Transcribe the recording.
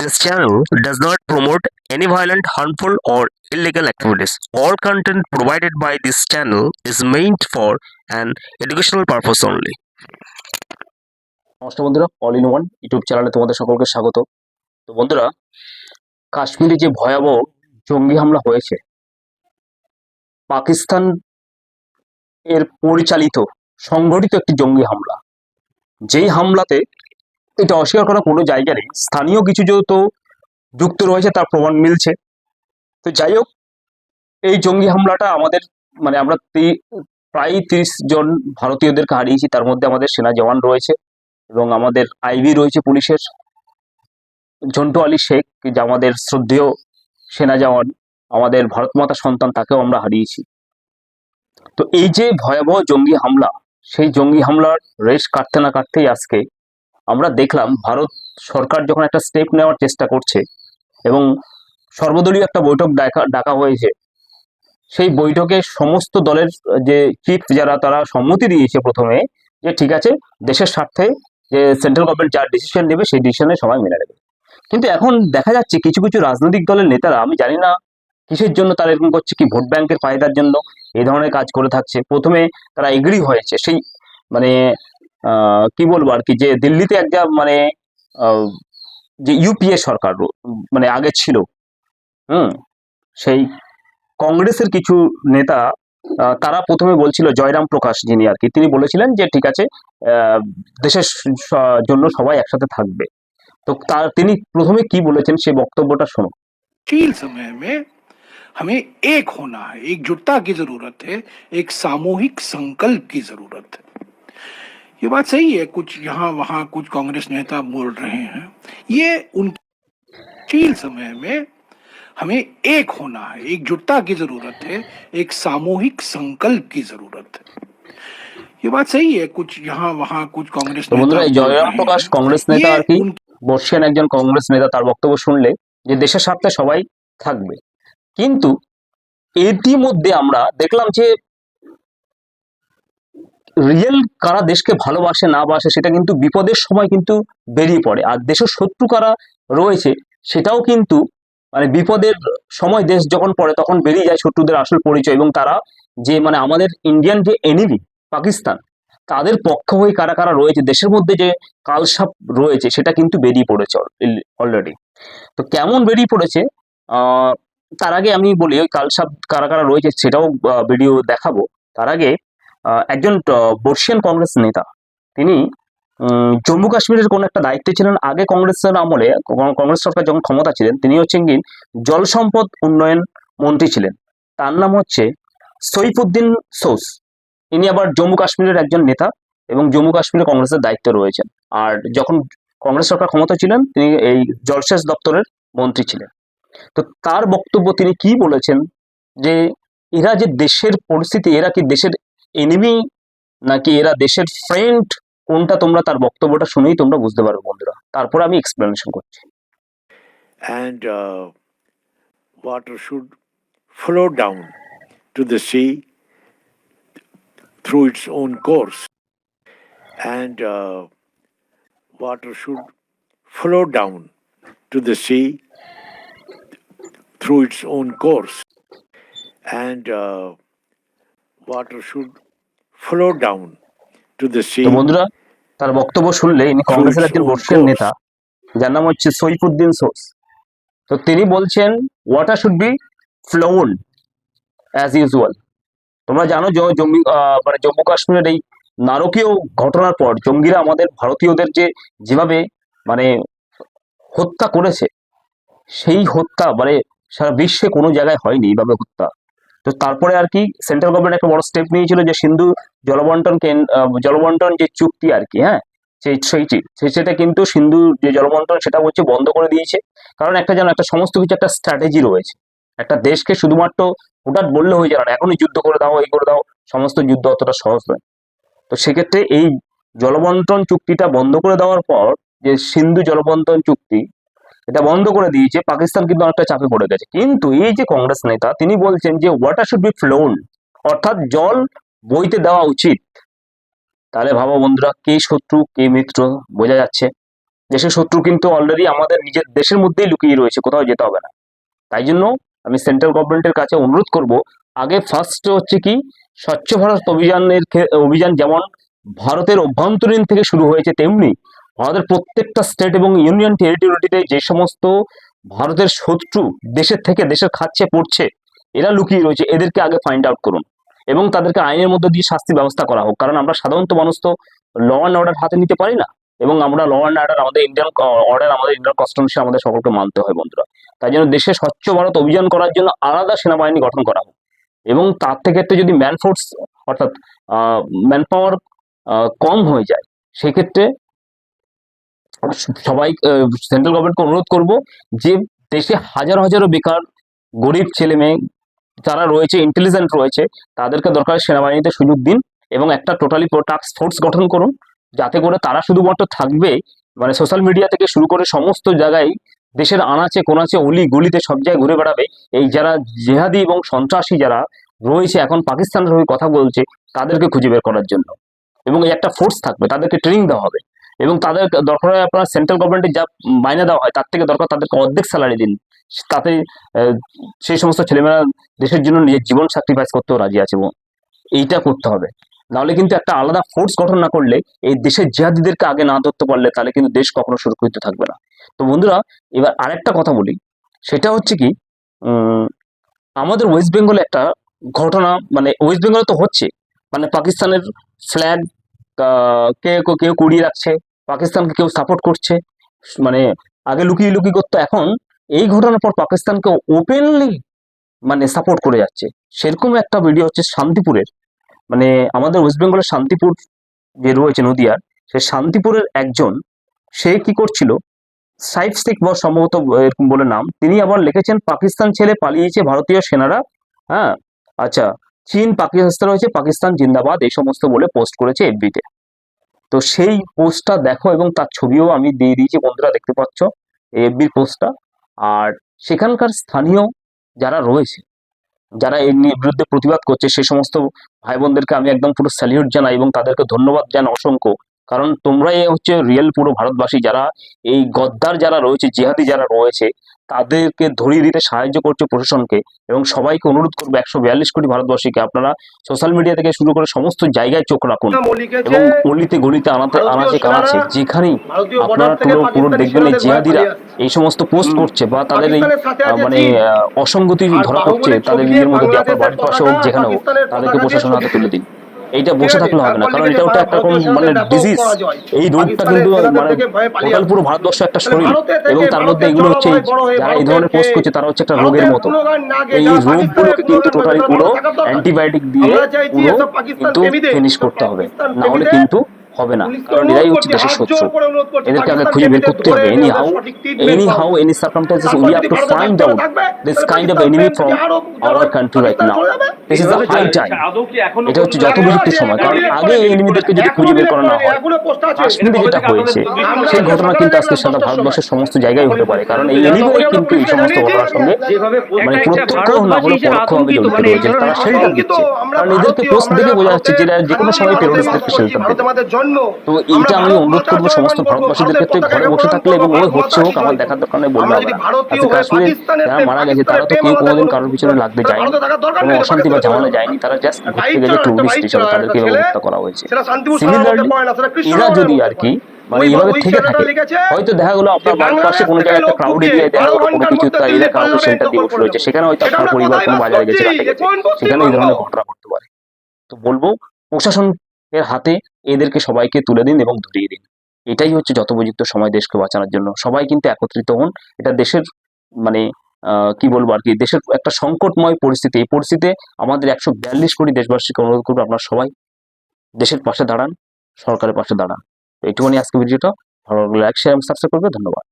This channel does not promote any violent, harmful, or illegal activities. All content provided by this channel is meant for an educational purpose only. নমস্কার বন্ধুরা all in one YouTube চ্যানেলে তোমাদের সকলকে স্বাগত তো বন্ধুরা কাশ্মীরে যে ভয়াবহ জঙ্গি হামলা হয়েছে পাকিস্তান এর পরিচালিত সংগঠিত একটি জঙ্গি হামলা যেই হামলাতে এটা অস্বীকার করার কোনো জায়গা নেই। স্থানীয় কিছু যেহেতু যুক্ত রয়েছে, তার প্রমাণ মিলছে। তো যাই হোক, এই জঙ্গি হামলাটা আমাদের মানে আমরা প্রায় তিরিশ জন ভারতীয়দেরকে হারিয়েছি, তার মধ্যে আমাদের সেনা জওয়ান রয়েছে এবং আমাদের আইবি রয়েছে পুলিশের। ঝন্টু আলী শেখ, যে আমাদের শ্রদ্ধেয় সেনা জওয়ান, আমাদের ভারত মাতা সন্তান, তাকেও আমরা হারিয়েছি। তো এই যে ভয়াবহ জঙ্গি হামলা, সেই জঙ্গি হামলার রেশ কাটতে না কাটতেই আজকে আমরা দেখলাম ভারত সরকার যখন একটা স্টেপ নেওয়ার চেষ্টা করছে এবং সর্বদলীয় একটা বৈঠক ডাকা ডাকা হয়েছে, সেই বৈঠকে সমস্ত দলের যে চিফ যারা, তারা সম্মতি দিয়েছে প্রথমে যে ঠিক আছে, দেশের স্বার্থে যে সেন্ট্রাল গভর্নমেন্ট যা ডিসিশন নেবে, সেই ডিসিশনে সবাই মেনে নেবে। কিন্তু এখন দেখা যাচ্ছে কিছু কিছু রাজনৈতিক দলের নেতারা, আমি জানি না কিসের জন্য তারা এরকম করছে, কি ভোট ব্যাংকের ফায়দার জন্য এই ধরনের কাজ করে থাকছে। প্রথমে তারা এগ্রি হয়েছে, সেই মানে কি বলবো আর কি যে দিল্লিতে একটা মানে আহ, যে ইউপিএ সরকার র- মানে আগে ছিল হুম সেই কংগ্রেসের কিছু নেতা আহ, তারা প্রথমে বলছিল জয়রাম প্রকাশ যিনি আর কি তিনি বলেছিলেন যে ঠিক আছে আহ, দেশের স- স- জন্য সবাই একসাথে থাকবে তো তার তিনি প্রথমে কি বলেছেন সেই বক্তব্যটা শোনো मुश्किल समय में हमें एक होना है एकजुटता की जरूरत है एक सामूहिक संकल्प की जरूरत है ये बात सही है कुछ यहाँ वहाँ कुछ कांग्रेस नेता बोल रहे हैं ये उन मुश्किल समय में हमें एक होना है एकजुटता की जरूरत है एक सामूहिक संकल्प की जरूरत है ये बात सही है कुछ यहाँ वहाँ कुछ कांग्रेस তো বন্ধুরা এই नेता बोल জয়রাম रहे প্রকাশ हैं। কংগ্রেস নেতা ये আর কি उन- বর্ষিয়ান একজন কংগ্রেস নেতা তার বক্তব্য শুনলে যে দেশের স্বার্থে সবাই থাকবে কিন্তু এটি মধ্যে আমরা দেখলাম যে রিয়েল কারা দেশকে ভালোবাসে, না বাসে, সেটা কিন্তু বিপদের সময় কিন্তু বেরিয়ে পড়ে। আর দেশের শত্রু কারা রয়েছে, সেটাও কিন্তু মানে বিপদের সময় দেশ যখন পড়ে, তখন বেরিয়ে যায় শত্রুদের আসল পরিচয় এবং তারা যে মানে আমাদের ইন্ডিয়ান যে এনিমি পাকিস্তান, তাদের পক্ষ হয়ে কারা কারা রয়েছে, দেশের মধ্যে যে কালসাপ রয়েছে, সেটা কিন্তু বেরিয়ে পড়েছে অলরেডি তো কেমন বেরিয়ে পড়েছে তার আগে আমি বলি, ওই কালসাপ কারা কারা রয়েছে, সেটাও ভিডিও দেখাবো। তার আগে একজন বর্ষিয়ান কংগ্রেস নেতা। তিনি জম্মু কাশ্মীরের কোন একটা দায়িত্বে ছিলেন আগে কংগ্রেসের আমলে। কংগ্রেস সরকার যখন ক্ষমতা ছিলেন, তিনি হচ্ছেন কি, জল সম্পদ উন্নয়ন মন্ত্রী ছিলেন। তার নাম হচ্ছে সৈফুদ্দিন সোস। ইনি আবার জম্মু কাশ্মীরের একজন নেতা এবং জম্মু কাশ্মীরে কংগ্রেসের দায়িত্বে রয়েছেন। আর যখন কংগ্রেস সরকার ক্ষমতা ছিলেন, তিনি এই জলসেচ দপ্তরের মন্ত্রী ছিলেন। তো তার বক্তব্য তিনি কি বলেছেন? যে এরা যে দেশের পরিস্থিতি, এরা কি দেশের এনিমি নাকি এরা দেশের ফ্রেন্ড কোনটা তোমরা তার বক্তব্যটা শুনেই তোমরা বুঝতে পারবে বন্ধুরা। তারপর আমি এক্সপ্লেনেশন করছি। And water should flow down to the sea through its own course and water should flow down to the sea through its own course and water should flow down to the sea. বন্ধুরা তার বক্তব্য শুনলে ইনি কংগ্রেসের একজন বর্ষিয়ান নেতা যার নাম হচ্ছে সৈফুদ্দিন সোস। তো তিনি বলছেন water should be flown as usual তোমরা জানো যে জম্মু মানে জম্মু কাশ্মীরের এই নারকীয় ঘটনার পর জঙ্গিরা আমাদের ভারতীয়দের যে যেভাবে মানে হত্যা করেছে সেই হত্যা মানে সারা বিশ্বে কোনো জায়গায় হয়নি এইভাবে হত্যা। তো তারপরে আর কি সেন্ট্রাল গভর্নমেন্ট একটা বড় স্টেপ নিয়েছিল যে সিন্ধু জলবন্টন জলবন্টন যে চুক্তি আর কি হ্যাঁ? সেই সেইটি সে- সেটা কিন্তু সিন্ধু যে জলবন্টন সেটা হচ্ছে বন্ধ করে দিয়েছে। কারণ একটা যেন একটা সমস্ত কিছু একটা স্ট্র্যাটেজি রয়েছে। একটা দেশকে শুধুমাত্র হঠাৎ বললে হয়ে যাবে না, এখনই যুদ্ধ করে দাও, এই করে দাও, সমস্ত যুদ্ধ অতটা সহজ নয়। তো সেক্ষেত্রে এই জলবন্টন চুক্তিটা বন্ধ করে দেওয়ার পর যে সিন্ধু জলবন্টন চুক্তি এটা বন্ধ করে দিয়েছে, পাকিস্তান কিন্তু অনেকটা চাপে পড়ে গেছে। কিন্তু এই যে কংগ্রেস নেতা, তিনি বলছেন যে ওয়াটার শুড বি ফ্লোন অর্থাৎ জল বইতে দেওয়া উচিত। তাহলে ভাবো বন্ধুরা, কে শত্রু, কে মিত্র, বোঝা যাচ্ছে। দেশের শত্রু কিন্তু অলরেডি আমাদের নিজের দেশের মধ্যেই লুকিয়ে রয়েছে, কোথাও যেতে হবে না। তাই জন্য আমি সেন্ট্রাল গভর্নমেন্টের কাছে অনুরোধ করব, আগে ফার্স্ট হচ্ছে কি, স্বচ্ছ ভারত অভিযানের অভিযান যেমন ভারতের অভ্যন্তরীণ থেকে শুরু হয়েছে, তেমনি ভারতের প্রত্যেকটা স্টেট এবং ইউনিয়ন টেরিটরিতে যে সমস্ত ভারতের শত্রু দেশের থেকে দেশের খাচ্ছে, পড়ছে, এরা লুকিয়ে রয়েছে। এদেরকে আগে ফাইন্ড আউট করুন এবং তাদেরকে আইনের মধ্যে দিয়ে শাস্তি ব্যবস্থা করা হোক। কারণ আমরা সাধারণত মানুষ তো ল অ্যান্ড অর্ডার হাতে নিতে পারি না এবং আমরা ল অ্যান্ড অর্ডার আমাদের ইন্ডিয়ান অর্ডার আমাদের ইন্ডিয়ান কনস্টিটিউশন আমাদের সকলকে মানতে হয় বন্ধুরা। তাই জন্য দেশে স্বচ্ছ ভারত অভিযান করার জন্য আলাদা সেনাবাহিনী গঠন করা হোক এবং তার থেকে ক্ষেত্রে যদি ম্যান ফোর্স অর্থাৎ ম্যান পাওয়ার কম হয়ে যায়, সেক্ষেত্রে সবাই সেন্ট্রাল গভর্নমেন্টকে অনুরোধ করব যে দেশে হাজার হাজারো বেকার, গরিব ছেলে মেয়ে যারা রয়েছে ইন্টেলিজেন্ট রয়েছে, তাদেরকে দরকার সেনাবাহিনীতে সুযোগ দিন এবং একটা টোটালি টাস্ক ফোর্স গঠন করুন। যাতে করে তারা শুধুমাত্র থাকবে মানে সোশ্যাল মিডিয়া থেকে শুরু করে সমস্ত জায়গায় দেশের আনাচে কোনাচে অলি গলিতে সব জায়গায় ঘুরে বেড়াবে। এই যারা জেহাদি এবং সন্ত্রাসী যারা রয়েছে, এখন পাকিস্তানের হয়ে কথা বলছে, তাদেরকে খুঁজে বের করার জন্য। এবং এই একটা ফোর্স থাকবে, তাদেরকে ট্রেনিং দেওয়া হবে। এবং তাদের দরকার হয় আপনার সেন্ট্রাল গভর্নমেন্টের যা মাইনে দেওয়া হয়, তার থেকে দরকার তাদেরকে অর্ধেক স্যালারি দিন। তাতে সেই সমস্ত ছেলেমেয়েরা দেশের জন্য নিজের জীবন স্যাক্রিফাইস করতেও রাজি আছে এইটা করতে হবে। নাহলে কিন্তু একটা আলাদা ফোর্স গঠন না করলে এই দেশের জেহাদিদেরকে আগে না ধরতে পারলে তাহলে কিন্তু দেশ কখনো সুরক্ষিত থাকবে না। তো বন্ধুরা, এবার আরেকটা কথা বলি। সেটা হচ্ছে কি আমাদের ওয়েস্ট বেঙ্গলে একটা ঘটনা মানে ওয়েস্ট বেঙ্গলে তো হচ্ছে মানে পাকিস্তানের ফ্ল্যাগ কে কেউ কুড়িয়ে রাখছে পাকিস্তানকে কেউ সাপোর্ট করছে। মানে আগে লুকিয়ে লুকিয়ে করতো, এখন এই ঘটনার পর পাকিস্তানকে ওপেনলি মানে সাপোর্ট করে যাচ্ছে। সেরকম একটা ভিডিও হচ্ছে শান্তিপুরের। মানে আমাদের ওয়েস্ট বেঙ্গলের শান্তিপুর যে রয়েছে নদিয়ার, সে শান্তিপুরের একজন, সে কি করছিল? সাইফ শেখ বা সম্ভবত এরকম বলে নাম। তিনি আবার লিখেছেন, পাকিস্তান ছেড়ে পালিয়েছে ভারতীয় সেনারা। হ্যাঁ আচ্ছা চীন, পাকিস্তান রয়েছে, পাকিস্তান জিন্দাবাদ, এই সমস্ত বলে পোস্ট করেছে এফবিতে তো সেই পোস্টটা দেখো এবং তার ছবিও আমি দিয়ে দিয়েছি, বন্ধুরা দেখতে পাচ্ছ এফবির পোস্টটা আর সেখানকার স্থানীয় যারা রয়েছে, যারা এর বিরুদ্ধে প্রতিবাদ করছে, সে সমস্ত ভাই বোনদেরকে আমি একদম পুরো স্যালিউট জানাই এবং তাদেরকে ধন্যবাদ জানাই অসংখ্য। কারণ তোমরাই হচ্ছে রিয়েল পুরো ভারতবাসী যারা এই গদ্দার যারা রয়েছে জিহাদি যারা রয়েছে তাদেরকে ধরিয়ে দিতে সাহায্য করছে প্রশাসনকে এবং সবাইকে অনুরোধ করব একশো বিয়াল্লিশ কোটি ভারতবাসীকে আপনারা সোশ্যাল মিডিয়া থেকে শুরু করে সমস্ত জায়গায় চোখ রাখুন এবং অলিতে গলিতে আনাতে আনাচে কানাচে যেখানেই আপনারা পুরো পুরো দেখবেন এই জিহাদিরা এই সমস্ত পোস্ট করছে বা তাদের এই মানে অসঙ্গতি ধরা পড়ছে তাদের নিজের মধ্যে আপনার বাড়ির পাশে হোক যেখানে হোক তাদেরকে প্রশাসনের হাতে তুলে দিন। এইটা বসে থাকলে হবে না কারণ এটা ওটা একটা মানে ডিজিজ এই রোগটা কিন্তু মানে টোটাল পুরো ভারতবর্ষ একটা শরীর। এবং তার মধ্যে এগুলো হচ্ছে যারা এই ধরনের পোস্ট করছে তারা হচ্ছে একটা রোগের মতো। এই রোগগুলোকে কিন্তু টোটালি পুরো অ্যান্টিবায়োটিক দিয়ে পুরো কিন্তু ফিনিশ করতে হবে। না হলে কিন্তু হবে না। কারণ এরাই হচ্ছে দেশের শত্রু। এদেরকে আগে খুঁজে বের করতে হবে। Anyhow anyhow any circumstances we have to find out this kind of enemy from our country right now this is the high time এটা হচ্ছে যত উপযুক্ত সময়। কারণ আগে এই এনিমিদেরকে যদি খুঁজে বের করা না হয় কাশ্মীরে যেটা হয়েছে সেই ঘটনা কিন্তু আজকে সারা ভারতবর্ষের সমস্ত জায়গায় হতে পারে। কারণ এই এনিমিরাই কিন্তু এই সমস্ত ঘটনার সঙ্গে মানে প্রত্যক্ষ না হলে পরোক্ষভাবে জড়িত রয়েছে তারা শেল্টার দিচ্ছে কারণ এদেরকে পোস্ট দেখে বোঝা যাচ্ছে যে এরা যে কোনো সময় টেরোরিস্টদেরকে শেল্টার দেবে তো এইটা আমি অনুরোধ করব সমস্ত ভারতবাসীদের ক্ষেত্রে ঘরে বসে থাকলে এবং ওই হচ্ছে হোক আমার দেখার দরকার নেই বলবে। আজকে কাশ্মীরে যারা মারা গেছে তারা তো কেউ কোনোদিন কারোর পিছনে লাগতে যায়নি কোনো অশান্তি বা যায়নি তারা জাস্ট ঘুরতে গেছে টুরিস্ট হিসেবে তাদেরকে হত্যা করা হয়েছে। সিমিলারলি এরা যদি আর কি মানে এইভাবে থেকে থাকে হয়তো দেখা গেলো আপনার বাড়ির পাশে কোনো জায়গায় একটা ক্রাউড এরিয়ায় দেখা গেলো কোনো কিছু এরা কাউকে সেন্টার দিয়ে বসে রয়েছে সেখানে হয়তো আপনার পরিবার কোনো বাজারে গেছে। গেছে সেখানে এই ধরনের ঘটনা ঘটতে পারে। তো বলব প্রশাসনের হাতে এদেরকে সবাইকে তুলে দিন এবং ধরিয়ে দিন। এটাই হচ্ছে যথোপযুক্ত সময় দেশকে বাঁচানোর জন্য। সবাই কিন্তু একত্রিত হন। এটা দেশের মানে কি বলব আর কি, দেশের একটা সংকটময় পরিস্থিতি। এই পরিস্থিতিতে আমাদের একশো বিয়াল্লিশ কোটি দেশবাসীকে অনুরোধ করব আপনারা সবাই দেশের পাশে দাঁড়ান, সরকারের পাশে দাঁড়ান। এইটুকুনি আজকে ভিডিওটা ভালো লাগলে লাইক শেয়ার এবং সাবস্ক্রাইব করবে ধন্যবাদ।